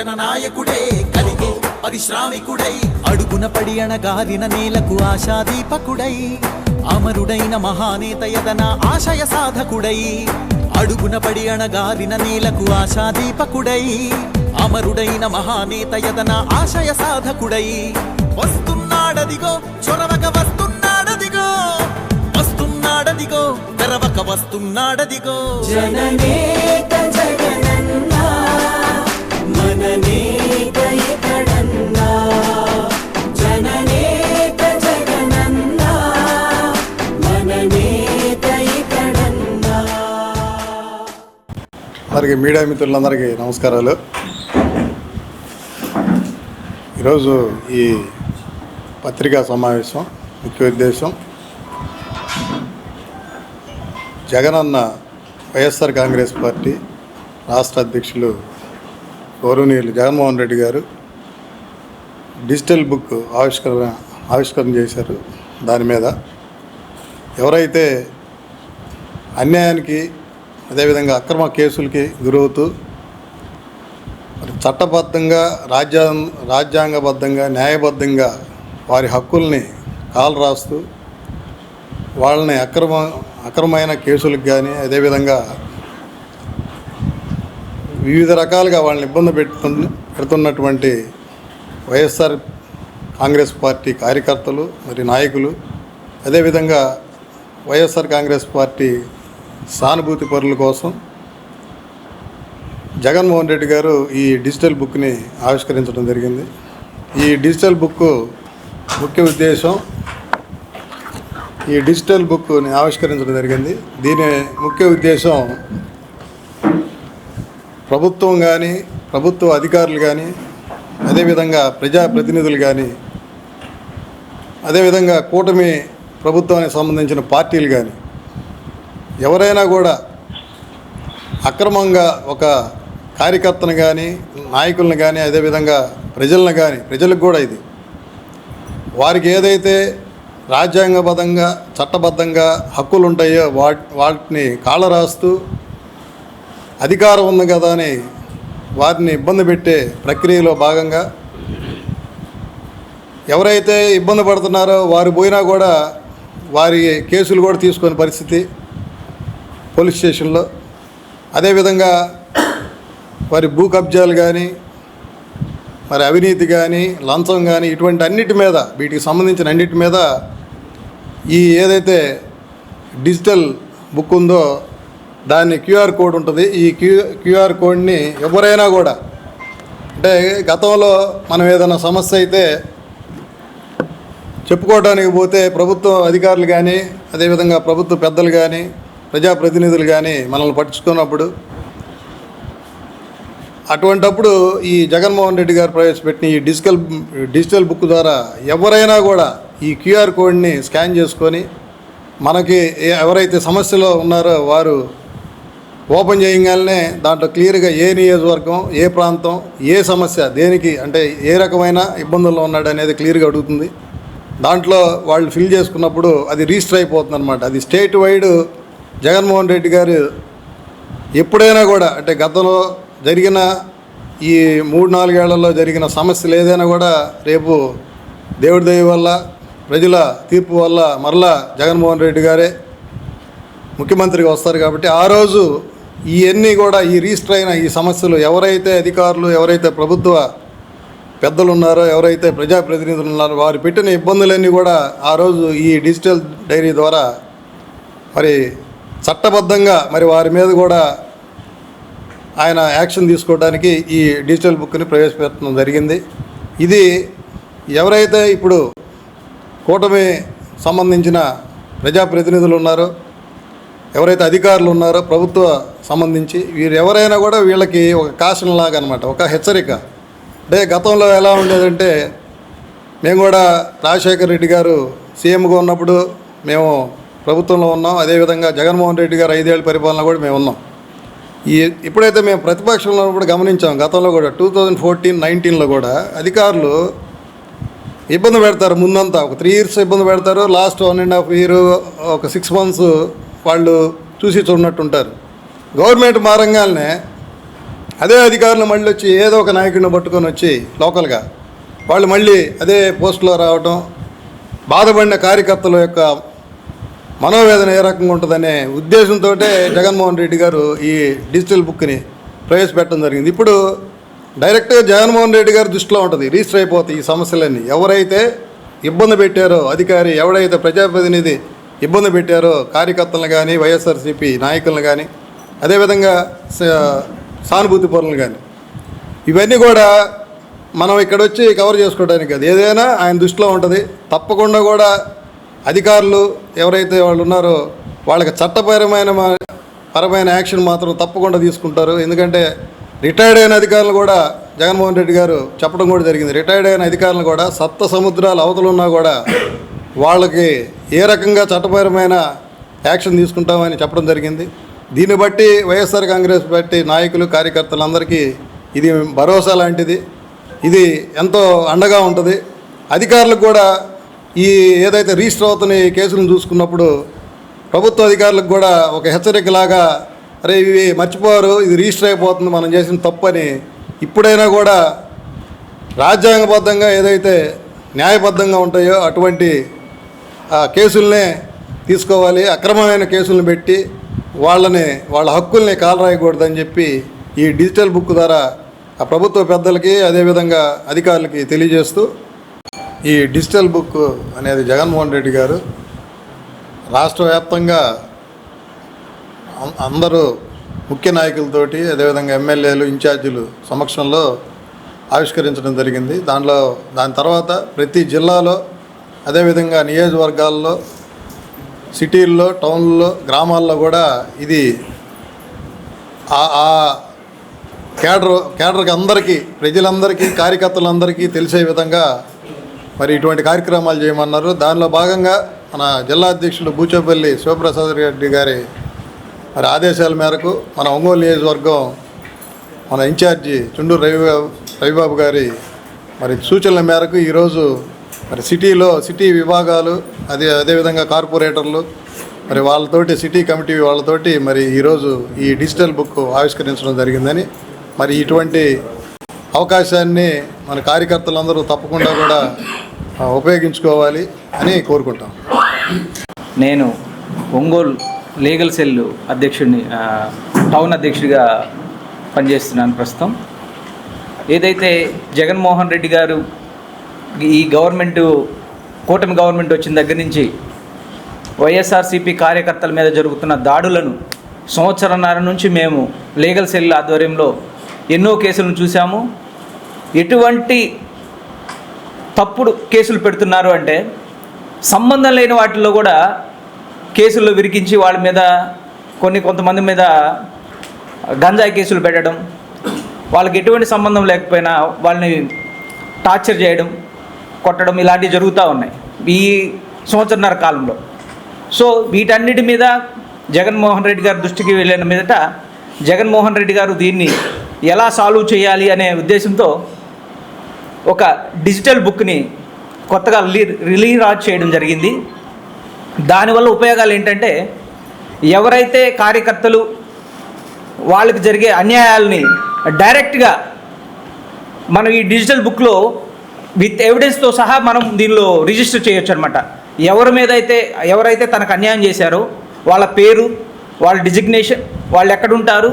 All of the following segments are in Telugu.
జననాయకుడే కలిగే పరిశ్రామికుడై అడుగున పడి అణగారిన నేలకు ఆశాదీపకుడై అమరుడైన మహానేత యదన ఆశయ సాధకుడై అడుగున పడి అణగారిన నేలకు ఆశాదీపకుడై అమరుడైన మహానేత యదన ఆశయ సాధకుడై. వస్తున్నాడదిగో చొరవక వస్తున్నాడదిగో వస్తున్నాడదిగో తెరవక వస్తున్నాడదిగో. జననేత జగనన్నా అందరికీ మీడియా మిత్రులందరికీ నమస్కారాలు. ఈరోజు ఈ పత్రికా సమావేశం ముఖ్య ఉద్దేశం జగనన్న వైఎస్ఆర్ కాంగ్రెస్ పార్టీ రాష్ట్ర అధ్యక్షులు గౌరవనీయులు జగన్మోహన్ రెడ్డి గారు డిజిటల్ బుక్ ఆవిష్కరణ ఆవిష్కరణ చేశారు దాని మీద. ఎవరైతే అన్యాయానికి అదేవిధంగా అక్రమ కేసులకి గురవుతూ మరి చట్టబద్ధంగా రాజ్యా రాజ్యాంగబద్ధంగా న్యాయబద్ధంగా వారి హక్కుల్ని కాలు రాస్తూ వాళ్ళని అక్రమ అక్రమమైన కేసులకు కానీ అదేవిధంగా వివిధ రకాలుగా వాళ్ళని ఇబ్బంది పెట్టు పెడుతున్నటువంటి వైఎస్ఆర్ కాంగ్రెస్ పార్టీ కార్యకర్తలు మరి నాయకులు. అదేవిధంగా వైఎస్ఆర్ కాంగ్రెస్ పార్టీ సానుభూతి పరుల కోసం జగన్మోహన్ రెడ్డి గారు ఈ డిజిటల్ బుక్ని ఆవిష్కరించడం జరిగింది. ఈ డిజిటల్ బుక్ ముఖ్య ఉద్దేశం ఈ డిజిటల్ బుక్ని ఆవిష్కరించడం జరిగింది. దీని ముఖ్య ఉద్దేశం ప్రభుత్వం కానీ ప్రభుత్వ అధికారులు కానీ అదేవిధంగా ప్రజాప్రతినిధులు కానీ అదేవిధంగా కూటమి ప్రభుత్వానికి సంబంధించిన పార్టీలు కానీ ఎవరైనా కూడా అక్రమంగా ఒక కార్యకర్తను కానీ నాయకులను కానీ అదేవిధంగా ప్రజలను కానీ ప్రజలకు కూడా ఇది. వారికి ఏదైతే రాజ్యాంగబద్ధంగా చట్టబద్ధంగా హక్కులు ఉంటాయో వాటిని కాళ్ళ రాస్తూ అధికారం ఉంది కదా అని వారిని ఇబ్బంది పెట్టే ప్రక్రియలో భాగంగా ఎవరైతే ఇబ్బంది పడుతున్నారో వారు పోయినా కూడా వారి కేసులు కూడా తీసుకునే పరిస్థితి పోలీస్ స్టేషన్లో. అదేవిధంగా వారి భూ కబ్జాలు కానీ మరి అవినీతి కానీ లంచం కానీ ఇటువంటి అన్నిటి మీద వీటికి సంబంధించిన అన్నిటి మీద ఈ ఏదైతే డిజిటల్ బుక్ ఉందో దాన్ని క్యూఆర్ కోడ్ ఉంటుంది. ఈ క్యూ క్యూఆర్ కోడ్ని ఎవరైనా కూడా అంటే గతంలో మనం ఏదైనా సమస్య అయితే చెప్పుకోవడానికి పోతే ప్రభుత్వ అధికారులు కానీ అదేవిధంగా ప్రభుత్వ పెద్దలు కానీ ప్రజాప్రతినిధులు కానీ మనల్ని పట్టించుకున్నప్పుడు అటువంటప్పుడు ఈ జగన్మోహన్ రెడ్డి గారు ప్రవేశపెట్టిన ఈ డిజిటల్ డిజిటల్ బుక్ ద్వారా ఎవరైనా కూడా ఈ క్యూఆర్ కోడ్ని స్కాన్ చేసుకొని మనకి ఏ- ఎవరైతే సమస్యలో ఉన్నారో వారు ఓపెన్ చేయగానే దాంట్లో క్లియర్గా ఏ నియోజకవర్గం ఏ ప్రాంతం ఏ సమస్య దేనికి అంటే ఏ రకమైన ఇబ్బందుల్లో ఉన్నాడు అనేది క్లియర్గా అడుగుతుంది. దాంట్లో వాళ్ళు ఫిల్ చేసుకున్నప్పుడు అది రిజిస్టర్ అయిపోతుంది అనమాట అది స్టేట్ వైడ్ జగన్మోహన్ రెడ్డి గారు ఎప్పుడైనా కూడా అంటే గతంలో జరిగిన ఈ మూడు నాలుగేళ్ళలో జరిగిన సమస్యలు ఏదైనా కూడా రేపు దేవుడి దయ వల్ల ప్రజల తీర్పు వల్ల మరలా జగన్మోహన్ రెడ్డి గారే ముఖ్యమంత్రిగా వస్తారు కాబట్టి ఆ రోజు ఇవన్నీ కూడా ఈ రిజిస్టర్ అయిన ఈ సమస్యలు ఎవరైతే అధికారులు ఎవరైతే ప్రభుత్వ పెద్దలు ఉన్నారో ఎవరైతే ప్రజాప్రతినిధులు ఉన్నారో వారు పెట్టిన ఇబ్బందులన్నీ కూడా ఆ రోజు ఈ డిజిటల్ డైరీ ద్వారా మరి చట్టబద్ధంగా మరి వారి మీద కూడా ఆయన యాక్షన్ తీసుకోవడానికి ఈ డిజిటల్ బుక్ని ప్రవేశపెట్టడం జరిగింది. ఇది ఎవరైతే ఇప్పుడు కూటమి సంబంధించిన ప్రజాప్రతినిధులు ఉన్నారో ఎవరైతే అధికారులు ఉన్నారో ప్రభుత్వ సంబంధించి వీరు ఎవరైనా కూడా వీళ్ళకి ఒక కాషన్ లాగా అనమాట ఒక హెచ్చరిక. అంటే గతంలో ఎలా ఉండేదంటే మేము కూడా రాజశేఖర రెడ్డి గారు సీఎంగా ఉన్నప్పుడు మేము ప్రభుత్వంలో ఉన్నాం. అదేవిధంగా జగన్మోహన్ రెడ్డి గారు ఐదేళ్ళ పరిపాలన కూడా మేము ఉన్నాం. ఈ ఇప్పుడైతే మేము ప్రతిపక్షంలో ఉన్నప్పుడు గమనించాం గతంలో కూడా టూ థౌజండ్ ఫోర్టీన్ నైన్టీన్లో కూడా అధికారులు ఇబ్బంది పెడతారు ముందంతా. ఒక త్రీ ఇయర్స్ ఇబ్బంది పెడతారు last one and half year ఒక సిక్స్ మంత్స్ వాళ్ళు చూసి చూడనట్టుంటారు. గవర్నమెంట్ మారంగానే అదే అధికారులు మళ్ళీ వచ్చి ఏదో ఒక నాయకుడిని పట్టుకొని వచ్చి లోకల్గా వాళ్ళు మళ్ళీ అదే పోస్టులో రావటం బాధపడిన కార్యకర్తల యొక్క మనోవేదన ఏ రకంగా ఉంటుందనే ఉద్దేశంతో జగన్మోహన్ రెడ్డి గారు ఈ డిజిటల్ బుక్ని ప్రవేశపెట్టడం జరిగింది. ఇప్పుడు డైరెక్ట్గా జగన్మోహన్ రెడ్డి గారి దృష్టిలో ఉంటుంది రిజిస్టర్ అయిపోతాయి ఈ సమస్యలన్నీ. ఎవరైతే ఇబ్బంది పెట్టారో అధికారి ఎవడైతే ప్రజాప్రతినిధి ఇబ్బంది పెట్టారో కార్యకర్తలను కానీ వైఎస్ఆర్సీపీ నాయకులను కానీ అదేవిధంగా సానుభూతి పరులను కానీ ఇవన్నీ కూడా మనం ఇక్కడ వచ్చి కవర్ చేసుకోవడానికి కాదు. ఏదైనా ఆయన దృష్టిలో ఉంటుంది. తప్పకుండా కూడా అధికారులు ఎవరైతే వాళ్ళు ఉన్నారో వాళ్ళకి చట్టపరమైన మా- పరమైన యాక్షన్ మాత్రం తప్పకుండా తీసుకుంటారు. ఎందుకంటే రిటైర్డ్ అయిన అధికారులు కూడా జగన్మోహన్ రెడ్డి గారు చెప్పడం కూడా జరిగింది. రిటైర్డ్ అయిన అధికారులు కూడా సప్త సముద్రాలు అవతలు ఉన్నా కూడా వాళ్ళకి ఏ రకంగా చట్టపరమైన యాక్షన్ తీసుకుంటామని చెప్పడం జరిగింది. దీన్ని బట్టి వైఎస్ఆర్ కాంగ్రెస్ పార్టీ నాయకులు కార్యకర్తలందరికీ ఇది భరోసా లాంటిది. ఇది ఎంతో అండగా ఉంటుంది. అధికారులకు కూడా ఈ ఏదైతే రిజిస్టర్ అవుతున్న కేసులను చూసుకున్నప్పుడు ప్రభుత్వ అధికారులకు కూడా ఒక హెచ్చరికలాగా అరే ఇవి మర్చిపోరు ఇది రిజిస్టర్ అయిపోతుంది మనం చేసిన తప్పు అని ఇప్పుడైనా కూడా రాజ్యాంగబద్ధంగా ఏదైతే న్యాయబద్ధంగా ఉంటాయో అటువంటి ఆ, కేసుల్నే తీసుకోవాలి అక్రమమైన కేసులను పెట్టి వాళ్ళని వాళ్ళ హక్కుల్ని కాలరాయకూడదని చెప్పి ఈ డిజిటల్ బుక్ ద్వారా ఆ ప్రభుత్వ పెద్దలకి అదేవిధంగా అధికారులకి తెలియజేస్తూ ఈ డిజిటల్ బుక్ అనేది జగన్మోహన్ రెడ్డి గారు రాష్ట్ర వ్యాప్తంగా అందరూ ముఖ్య నాయకులతోటి అదేవిధంగా ఎమ్మెల్యేలు ఇన్ఛార్జీలు సమక్షంలో ఆవిష్కరించడం జరిగింది. దాంట్లో దాని తర్వాత ప్రతి జిల్లాలో అదేవిధంగా నియోజకవర్గాల్లో సిటీల్లో టౌన్లో గ్రామాల్లో కూడా ఇది ఆ- ఆ కేడర్ కేడర్కి అందరికీ ప్రజలందరికీ కార్యకర్తలందరికీ తెలిసే విధంగా మరి ఇటువంటి కార్యక్రమాలు చేయమన్నారు. దానిలో భాగంగా మన జిల్లా అధ్యక్షులు బూచేపల్లి శివప్రసాద్ రెడ్డి గారి మరి ఆదేశాల మేరకు మన ఒంగోలు నియోజకవర్గం మన ఇన్ఛార్జి చుండూరు రవిబాబు రవిబాబు గారి మరి సూచనల మేరకు ఈరోజు మరి సిటీలో సిటీ విభాగాలు అదే అదేవిధంగా కార్పొరేటర్లు మరి వాళ్ళతోటి సిటీ కమిటీ వాళ్ళతోటి మరి ఈరోజు ఈ డిజిటల్ బుక్ ఆవిష్కరించడం జరిగిందని మరి ఇటువంటి అవకాశాన్ని మన కార్యకర్తలందరూ తప్పకుండా కూడా ఉపయోగించుకోవాలి అని కోరుకుంటాం. నేను ఒంగోలు లీగల్ సెల్ అధ్యక్షుడిని టౌన్ అధ్యక్షుడిగా పనిచేస్తున్నాను ప్రస్తుతం. ఏదైతే జగన్మోహన్ రెడ్డి గారు ఈ గవర్నమెంట్ కూటమి గవర్నమెంట్ వచ్చిన దగ్గర నుంచి వైఎస్ఆర్సీపీ కార్యకర్తల మీద జరుగుతున్న దాడులను సంవత్సరంన్నర నుంచి మేము లీగల్ సెల్ ఆధ్వర్యంలో ఎన్నో కేసులను చూసాము ఎటువంటి తప్పుడు కేసులు పెడుతున్నారు అంటే సంబంధం లేని వాటిల్లో కూడా కేసుల్లో విరికించి వాళ్ళ మీద కొన్ని కొంతమంది మీద గంజాయి కేసులు పెట్టడం వాళ్ళకి ఎటువంటి సంబంధం లేకపోయినా వాళ్ళని టార్చర్ చేయడం కొట్టడం ఇలాంటివి జరుగుతూ ఉన్నాయి ఈ సంవత్సరన్నర కాలంలో. సో వీటన్నిటి మీద జగన్మోహన్ రెడ్డి గారి దృష్టికి వెళ్ళిన మీదట జగన్మోహన్ రెడ్డి గారు దీన్ని ఎలా సాల్వ్ చేయాలి అనే ఉద్దేశంతో ఒక డిజిటల్ బుక్ని కొత్తగా రిలీ రిలీజ్ చేయడం జరిగింది. దానివల్ల ఉపయోగాలు ఏంటంటే ఎవరైతే కార్యకర్తలు వాళ్ళకి జరిగే అన్యాయాలని డైరెక్ట్గా మనం ఈ డిజిటల్ బుక్లో విత్ ఎవిడెన్స్తో సహా మనం దీనిలో రిజిస్టర్ చేయొచ్చు అనమాట ఎవరి మీద అయితే ఎవరైతే తనకు అన్యాయం చేశారో వాళ్ళ పేరు వాళ్ళ డిజిగ్నేషన్ వాళ్ళు ఎక్కడుంటారు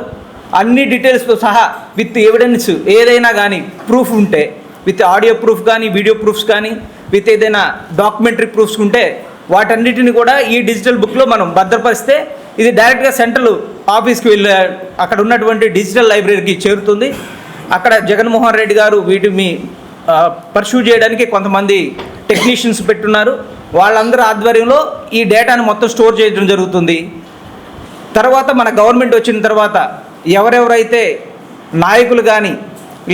అన్ని డీటెయిల్స్తో సహా విత్ ఎవిడెన్స్ ఏదైనా కానీ ప్రూఫ్ ఉంటే విత్ ఆడియో ప్రూఫ్ కానీ వీడియో ప్రూఫ్స్ కానీ విత్ ఏదైనా డాక్యుమెంటరీ ప్రూఫ్స్ ఉంటే వాటన్నిటిని కూడా ఈ డిజిటల్ బుక్లో మనం భద్రపరిస్తే ఇది డైరెక్ట్గా సెంట్రల్ ఆఫీస్కి వెళ్ళే అక్కడ ఉన్నటువంటి డిజిటల్ లైబ్రరీకి చేరుతుంది. అక్కడ జగన్మోహన్ రెడ్డి గారు వీటి మీ పర్సూ చేయడానికి కొంతమంది టెక్నీషియన్స్ పెట్టున్నారు. వాళ్ళందరి ఆధ్వర్యంలో ఈ డేటాను మొత్తం స్టోర్ చేయడం జరుగుతుంది. తర్వాత మన గవర్నమెంట్ వచ్చిన తర్వాత ఎవరెవరైతే నాయకులు కానీ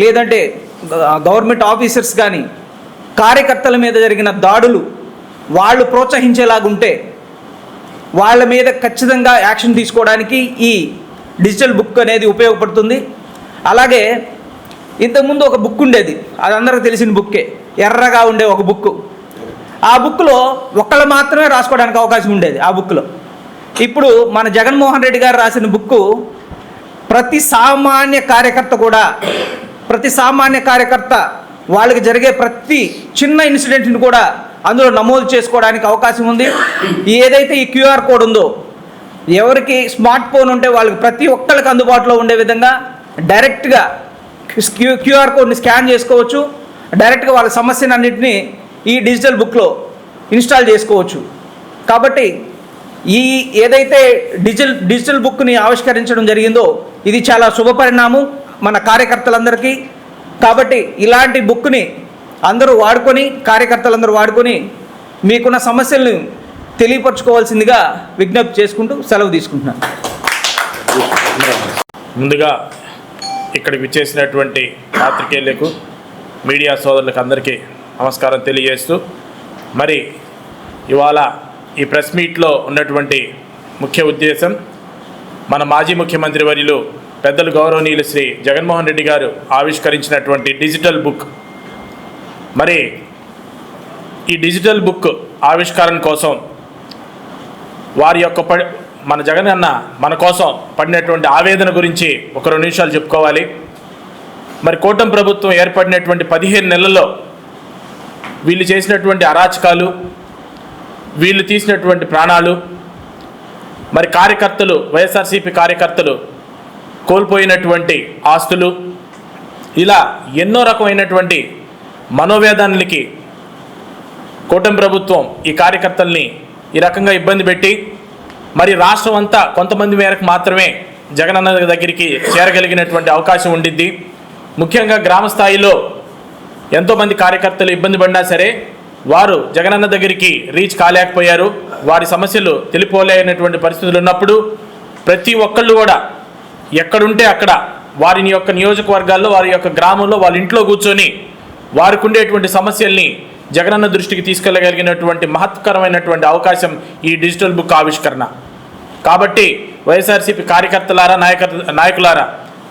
లేదంటే గవర్నమెంట్ ఆఫీసర్స్ కానీ కార్యకర్తల మీద జరిగిన దాడులు వాళ్ళు ప్రోత్సహించేలాగుంటే వాళ్ళ మీద ఖచ్చితంగా యాక్షన్ తీసుకోవడానికి ఈ డిజిటల్ బుక్ అనేది ఉపయోగపడుతుంది. అలాగే ఇంతకుముందు ఒక బుక్ ఉండేది. అది అందరికి తెలిసిన బుక్కే ఎర్రగా ఉండే ఒక బుక్ ఆ బుక్లో ఒక్కళ్ళు మాత్రమే రాసుకోవడానికి అవకాశం ఉండేది ఆ బుక్లో ఇప్పుడు మన జగన్మోహన్ రెడ్డి గారు రాసిన బుక్ ప్రతి సామాన్య కార్యకర్త కూడా ప్రతి సామాన్య కార్యకర్త వాళ్ళకి జరిగే ప్రతి చిన్న ఇన్సిడెంట్ని కూడా అందులో నమోదు చేసుకోవడానికి అవకాశం ఉంది. ఏదైతే ఈ క్యూఆర్ కోడ్ ఉందో ఎవరికి స్మార్ట్ ఫోన్ ఉంటే వాళ్ళకి ప్రతి ఒక్కరికి అందుబాటులో ఉండే విధంగా డైరెక్ట్గా క్యూ క్యూఆర్ కోడ్ని స్కాన్ చేసుకోవచ్చు. డైరెక్ట్గా వాళ్ళ సమస్యను అన్నింటినీ ఈ డిజిటల్ బుక్లో ఇన్స్టాల్ చేసుకోవచ్చు. కాబట్టి ఈ ఏదైతే డిజిటల్ డిజిటల్ బుక్ని ఆవిష్కరించడం జరిగిందో ఇది చాలా శుభపరిణామం మన కార్యకర్తలందరికీ. కాబట్టి ఇలాంటి బుక్ని అందరూ వాడుకొని కార్యకర్తలందరూ వాడుకొని మీకున్న సమస్యలను తెలియపరచుకోవాల్సిందిగా విజ్ఞప్తి చేసుకుంటూ సెలవు తీసుకుంటున్నాను. ముందుగా ఇక్కడికి విచ్చేసినటువంటి పాత్రికేయులకు మీడియా సోదరులకు అందరికీ నమస్కారం తెలియజేస్తూ మరి ఇవాళ ఈ ప్రెస్ మీట్లో ఉన్నటువంటి ముఖ్య ఉద్దేశం మన మాజీ ముఖ్యమంత్రి వర్యులు పెద్దలు గౌరవనీయులు శ్రీ జగన్మోహన్ రెడ్డి గారు ఆవిష్కరించినటువంటి డిజిటల్ బుక్. మరి ఈ డిజిటల్ బుక్ ఆవిష్కరణ కోసం వారి యొక్క మన జగన్ అన్న మన కోసం పడినటువంటి ఆవేదన గురించి ఒక రెండు నిమిషాలు చెప్పుకోవాలి. మరి కూటమి ప్రభుత్వం ఏర్పడినటువంటి పదిహేను నెలల్లో వీళ్ళు చేసినటువంటి అరాచకాలు వీళ్ళు తీసినటువంటి ప్రాణాలు మరి కార్యకర్తలు వైఎస్ఆర్సీపీ కార్యకర్తలు కోల్పోయినటువంటి ఆస్తులు ఇలా ఎన్నో రకమైనటువంటి మనోవేదానికి కూటమి ప్రభుత్వం ఈ కార్యకర్తల్ని ఈ రకంగా ఇబ్బంది పెట్టి మరి రాష్ట్రం అంతా కొంతమంది మేరకు మాత్రమే జగనన్న దగ్గరికి చేరగలిగినటువంటి అవకాశం ఉండిద్ది. ముఖ్యంగా గ్రామ స్థాయిలో ఎంతోమంది కార్యకర్తలు ఇబ్బంది పడినా సరే వారు జగనన్న దగ్గరికి రీచ్ కాలేకపోయారు. వారి సమస్యలు తెలిపోలేనటువంటి పరిస్థితులు ఉన్నప్పుడు ప్రతి ఒక్కళ్ళు కూడా ఎక్కడుంటే అక్కడ వారి యొక్క నియోజకవర్గాల్లో వారి యొక్క గ్రామంలో వాళ్ళ ఇంట్లో కూర్చొని వారికి ఉండేటువంటి సమస్యల్ని జగనన్న దృష్టికి తీసుకెళ్ళగలిగినటువంటి మహత్కరమైనటువంటి అవకాశం ఈ డిజిటల్ బుక్ ఆవిష్కరణ. కాబట్టి వైఎస్ఆర్సీపీ కార్యకర్తలారా నాయక నాయకులారా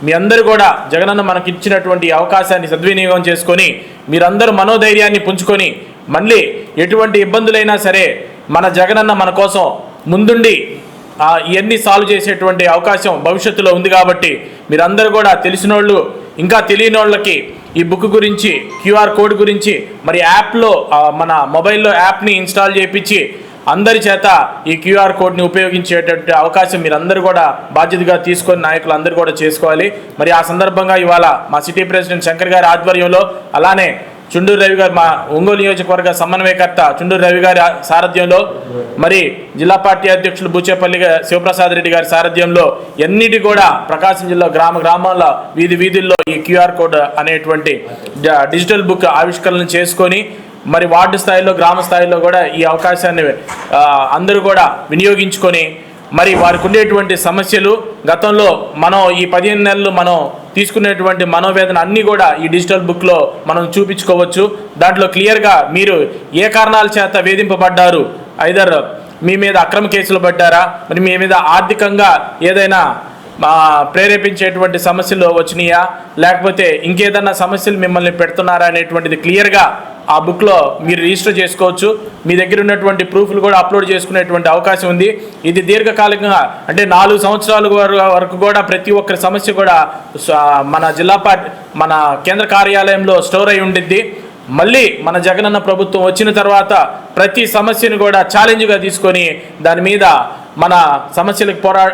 మీ అందరూ కూడా జగనన్న మనకి ఇచ్చినటువంటి అవకాశాన్ని సద్వినియోగం చేసుకొని మీరందరూ మనోధైర్యాన్ని పుంజుకొని మళ్ళీ ఎటువంటి ఇబ్బందులైనా సరే మన జగనన్న మన కోసం ముందుండి ఇవన్నీ సాల్వ్ చేసేటువంటి అవకాశం భవిష్యత్తులో ఉంది కాబట్టి మీరందరూ కూడా తెలిసిన వాళ్ళు ఇంకా తెలియని వాళ్ళకి ఈ బుక్ గురించి క్యూఆర్ కోడ్ గురించి మరి యాప్లో మన మొబైల్లో యాప్ని ఇన్స్టాల్ చేయించి అందరి చేత ఈ క్యూఆర్ కోడ్ని ఉపయోగించేటటువంటి అవకాశం మీరందరూ కూడా బాధ్యతగా తీసుకొని నాయకులు అందరూ కూడా చేసుకోవాలి. మరి ఆ సందర్భంగా ఇవాళ మా సిటీ ప్రెసిడెంట్ శంకర్ గారి ఆధ్వర్యంలో అలానే చుండూరు రవి గారు మా ఒంగోలు నియోజకవర్గ సమన్వయకర్త చుండూరు రవి గారి సారథ్యంలో మరి జిల్లా పార్టీ అధ్యక్షులు బూచేపల్లి శివప్రసాద్ రెడ్డి గారి సారథ్యంలో ఎన్నిటి కూడా ప్రకాశం జిల్లా గ్రామ గ్రామాల వీధి వీధుల్లో ఈ క్యూఆర్ కోడ్ అనేటువంటి డిజిటల్ బుక్ ఆవిష్కరణ చేసుకొని మరి వార్డు స్థాయిలో గ్రామ స్థాయిలో కూడా ఈ అవకాశాన్ని అందరూ కూడా వినియోగించుకొని మరి వారికి ఉండేటువంటి సమస్యలు గతంలో మనం ఈ పదిహేను నెలలు మనం తీసుకునేటువంటి మనోవేదన అన్నీ కూడా ఈ డిజిటల్ బుక్లో మనం చూపించుకోవచ్చు. దాంట్లో క్లియర్గా మీరు ఏ కారణాల చేత వేధింపబడ్డారు? ఐదర్ మీ మీద అక్రమ కేసులు పడ్డారా? మరి మీ మీద ఆర్థికంగా ఏదైనా ప్రేరేపించేటువంటి సమస్యలు వచ్చినాయా? లేకపోతే ఇంకేదన్నా సమస్యలు మిమ్మల్ని పెడుతున్నారా అనేటువంటిది క్లియర్గా ఆ బుక్లో మీరు రిజిస్టర్ చేసుకోవచ్చు. మీ దగ్గర ఉన్నటువంటి ప్రూఫ్లు కూడా అప్లోడ్ చేసుకునేటువంటి అవకాశం ఉంది. ఇది దీర్ఘకాలికంగా అంటే నాలుగు సంవత్సరాల వరకు కూడా ప్రతి ఒక్కరి సమస్య కూడా మన జిల్లా పార్టీ మన కేంద్ర కార్యాలయంలో స్టోర్ అయి ఉండిద్ది. మళ్ళీ మన జగనన్న ప్రభుత్వం వచ్చిన తర్వాత ప్రతి సమస్యను కూడా ఛాలెంజ్గా తీసుకొని దాని మీద మన సమస్యలకు పోరా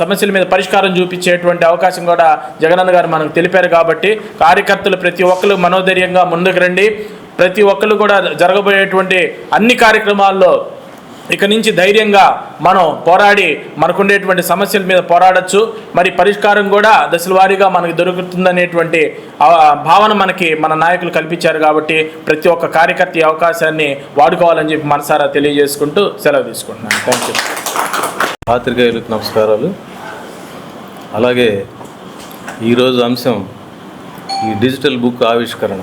సమస్యల మీద పరిష్కారం చూపించేటువంటి అవకాశం కూడా జగనన్న గారు మనకు తెలిపారు కాబట్టి కార్యకర్తలు ప్రతి ఒక్కరు మనోధైర్యంగా ముందుకు రండి. ప్రతి ఒక్కరు కూడా జరగబోయేటువంటి అన్ని కార్యక్రమాల్లో ఇక నుంచి ధైర్యంగా మనం పోరాడి మనకుండేటువంటి సమస్యల మీద పోరాడచ్చు. మరి పరిష్కారం కూడా దశల వారీగా మనకి దొరుకుతుందనేటువంటి భావన మనకి మన నాయకులు కల్పించారు కాబట్టి ప్రతి ఒక్క కార్యకర్త ఈ అవకాశాన్ని వాడుకోవాలని చెప్పి మనసారా తెలియజేసుకుంటూ సెలవు తీసుకుంటున్నాను. థ్యాంక్ యూ పాత్రికేయులకు నమస్కారాలు. అలాగే ఈరోజు అంశం ఈ డిజిటల్ బుక్ ఆవిష్కరణ.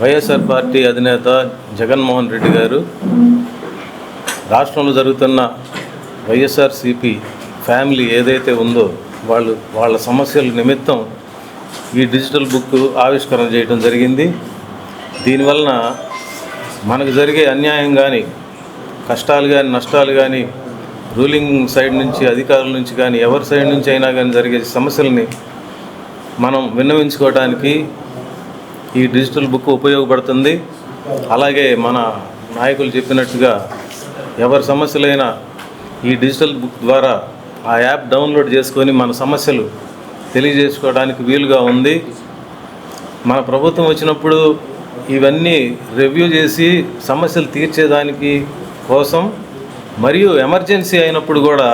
వైఎస్ఆర్ పార్టీ అధినేత జగన్మోహన్ రెడ్డి గారు రాష్ట్రంలో జరుగుతున్న వైఎస్ఆర్సిపి ఫ్యామిలీ ఏదైతే ఉందో వాళ్ళు వాళ్ళ సమస్యల నిమిత్తం ఈ డిజిటల్ బుక్ ఆవిష్కరణ చేయడం జరిగింది. దీనివలన మనకు జరిగే అన్యాయం కానీ కష్టాలు కానీ నష్టాలు కానీ రూలింగ్ సైడ్ నుంచి అధికారుల నుంచి కానీ ఎవరి సైడ్ నుంచి అయినా కానీ జరిగే సమస్యల్ని మనం విన్నవించుకోవడానికి ఈ డిజిటల్ బుక్ ఉపయోగపడుతుంది. అలాగే మన నాయకులు చెప్పినట్టుగా ఎవరి సమస్యలైనా ఈ డిజిటల్ బుక్ ద్వారా ఆ యాప్ డౌన్లోడ్ చేసుకొని మన సమస్యలు తెలియజేసుకోవడానికి వీలుగా ఉంది. మన ప్రభుత్వం వచ్చినప్పుడు ఇవన్నీ రివ్యూ చేసి సమస్యలు తీర్చేదానికి కోసం మరియు ఎమర్జెన్సీ అయినప్పుడు కూడా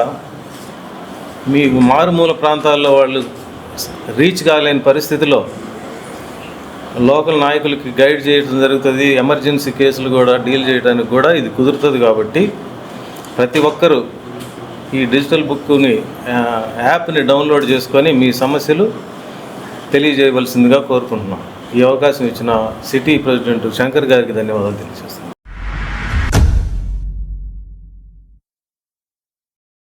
మీ మారుమూల ప్రాంతాల్లో వాళ్ళు రీచ్ కాలేని పరిస్థితిలో లోకల్ నాయకులకి గైడ్ చేయడం జరుగుతుంది. ఎమర్జెన్సీ కేసులు కూడా డీల్ చేయడానికి కూడా ఇది కుదురుతుంది కాబట్టి ప్రతి ఒక్కరూ ఈ డిజిటల్ బుక్ని యాప్ని డౌన్లోడ్ చేసుకొని మీ సమస్యలు తెలియజేయవలసిందిగా కోరుకుంటున్నాం. ఈ అవకాశం ఇచ్చిన సిటీ ప్రెసిడెంట్ శంకర్ గారికి ధన్యవాదాలు తెలియజేస్తాను